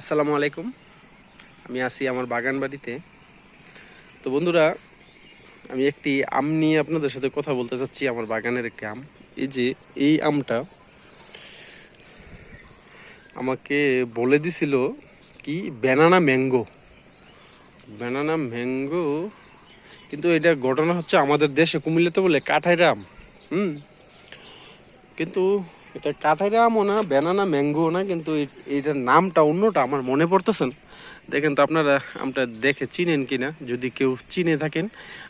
আসসালামু আলাইকুম। আমি আছি আমার বাগান বাড়িতে তো বন্ধুরা, আমি একটি আম নিয়ে আপনাদের সাথে কথা বলতে চাচ্ছি আমার বাগানের একটি আম। এই যে, এই আমটা আমাকে বলে দিছিল কি, ব্যানানা ম্যাঙ্গো। ব্যানানা ম্যাঙ্গো, কিন্তু এটা ঘটনা হচ্ছে আমাদের দেশে কুমিল্লাতে বলে কাঠাইরা আম। হুম। কিন্তু এটা কাঠাইরা আমও না ব্যানানা ম্যাঙ্গো না, কিন্তু এটার নামটা অন্যটা আমার মনে পড়তেছেন দেখেন তো আপনারা আমটা দেখে চিনেন কিনা, যদি কেউ চিনে থাকেন,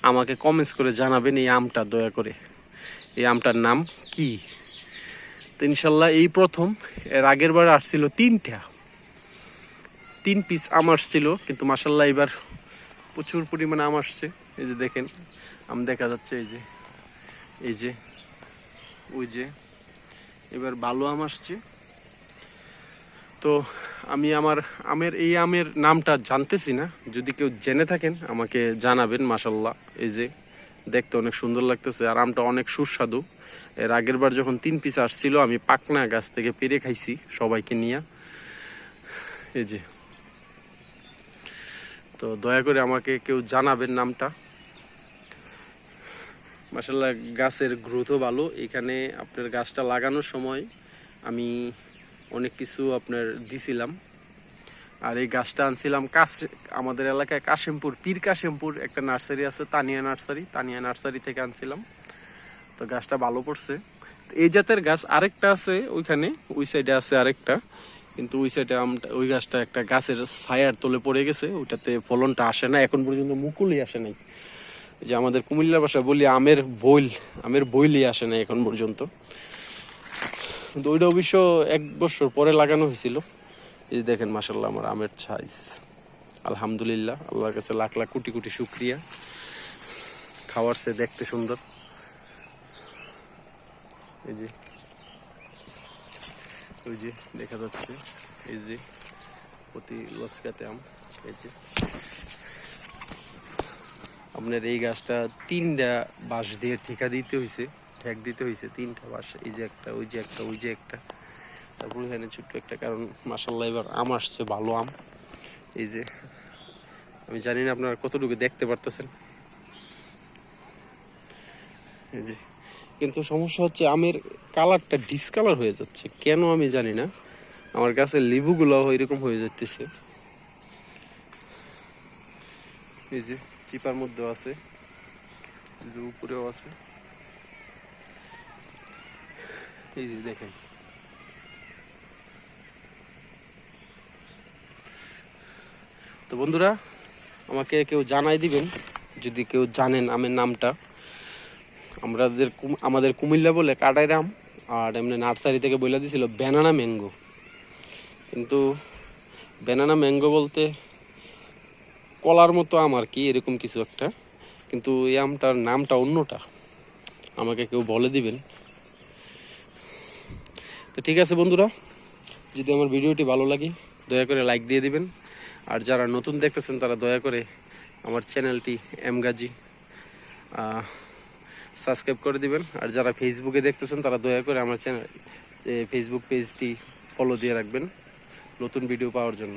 আমাকে কমেন্টস করে জানাবেন এই আমটা, দয়া করে। এই আমটার নাম কি? তো ইনশাল্লাহ এই প্রথম, এর আগের বার আসছিল তিনটা। তিন পিস আম আসছিল, কিন্তু মাসাল্লাহ এবার প্রচুর পরিমাণে আম আসছে। এই যে দেখেন, আম দেখা যাচ্ছে, এই যে এই যে, ওই যে এবার ভালো আম আসছে। তো আমি আমার আমের, এই আমের নামটা জানতেছি না। যদি কেউ জেনে থাকেন, আমাকে জানাবেন মাসাল্লাহ এই যে, দেখতে অনেক সুন্দর লাগতেছে। আর আমটা অনেক সুস্বাদু। এর আগের বার যখন তিন পিস আসছিল, আমি পাকনা গাছ থেকে পেরে খাইছি সবাইকে নিয়ে। এই যে। তো দয়া করে আমাকে কেউ জানাবেন নামটা। মাসাল্লাহ গাছের গ্রোথও ভালো। এখানে আপনার গাছটা লাগানোর সময় আমি অনেক কিছু আপনার দিছিলাম। আর এই গাছটা আনছিলাম কাশ আমাদের এলাকায় কাশিমপুর, পীর কাশিমপুর, একটা নার্সারি আছে, তানিয়া নার্সারি। তানিয়া নার্সারি থেকে আনছিলাম। তো গাছটা ভালো পড়ছে। এই জাতের গাছ আরেকটা আছে ওইখানে, ওই সাইডে আছে আরেকটা। কিন্তু ওই সাইডে আমটা ওই গাছটা একটা গাছের ছায়ার তলে পড়ে গেছে। ওইটাতে ফলনটা আসে না, এখন পর্যন্ত মুকুলই আসে নাই। যে আমাদের কুমিল্লা ভাষায় বলি আমের বইল, আমের বইলই আসে না এখন পর্যন্ত। কিন্তু ওইটা অবশ্য এক বছর পরে লাগানো হয়েছিল। এই দেখেন মাসাল্লাহ আমার আমের সাইজ আলহামদুলিল্লাহ, আল্লাহর কাছে লাখ লাখ কোটি কোটি শুক্রিয়া। খাওয়ার সে দেখতে সুন্দর। এই যে, ওই যে দেখা যাচ্ছে, এই যে প্রতি লসকাতে আম, এই যে। আপনার এই গাছটা তিনটা বাঁশ দিয়ে ঠিকা দিতে হয়েছে ঠেক দিতে হয়েছে তিনটা বাঁশ, এই যে একটা, ওই যে একটা, ওই যে একটা। তারপর এখানে ছোট্ট একটা, কারণ মাসাল্লাহ এবার আম আসছে, ভালো আম। এই যে, আমি জানি না আপনারা কতটুকু দেখতে পারতেছেন। এই যে, কিন্তু সমস্যা হচ্ছে আমের কালারটা ডিসকালার হয়ে যাচ্ছে। কেন আমি জানি না। আমার গাছের লেবুগুলো এরকম হয়ে যাচ্ছে এই যে চিপার মধ্যেও আছে যে উপরেও আছে। এই যে দেখেন। তো বন্ধুরা, আমাকে কেউ জানাই দিবেন, যদি কেউ জানেন আমের নামটা। আমাদের আমাদের কুমিল্লা বলে কাটাই কাটাইরাম, আর এমনি নার্সারি থেকে বলে দিছিল ব্যানানা ম্যাঙ্গো। কিন্তু ব্যানানা ম্যাঙ্গো বলতে কলার মতো আম আর কি, এরকম কিছু একটা। কিন্তু এই আমটার নামটা অন্যটা। আমাকে কেউ বলে দিবেন। তো ঠিক আছে বন্ধুরা, যদি আমার ভিডিওটি ভালো লাগে, দয়া করে লাইক দিয়ে দিবেন। আর যারা নতুন দেখতেছেন, তারা দয়া করে আমার চ্যানেলটি এম গাজী সাবস্ক্রাইব করে দিবেন। আর যারা ফেসবুকে দেখতেছেন, তারা দয়া করে আমার চ্যানেল ফেসবুক পেজটি ফলো দিয়ে রাখবেন নতুন ভিডিও পাওয়ার জন্য।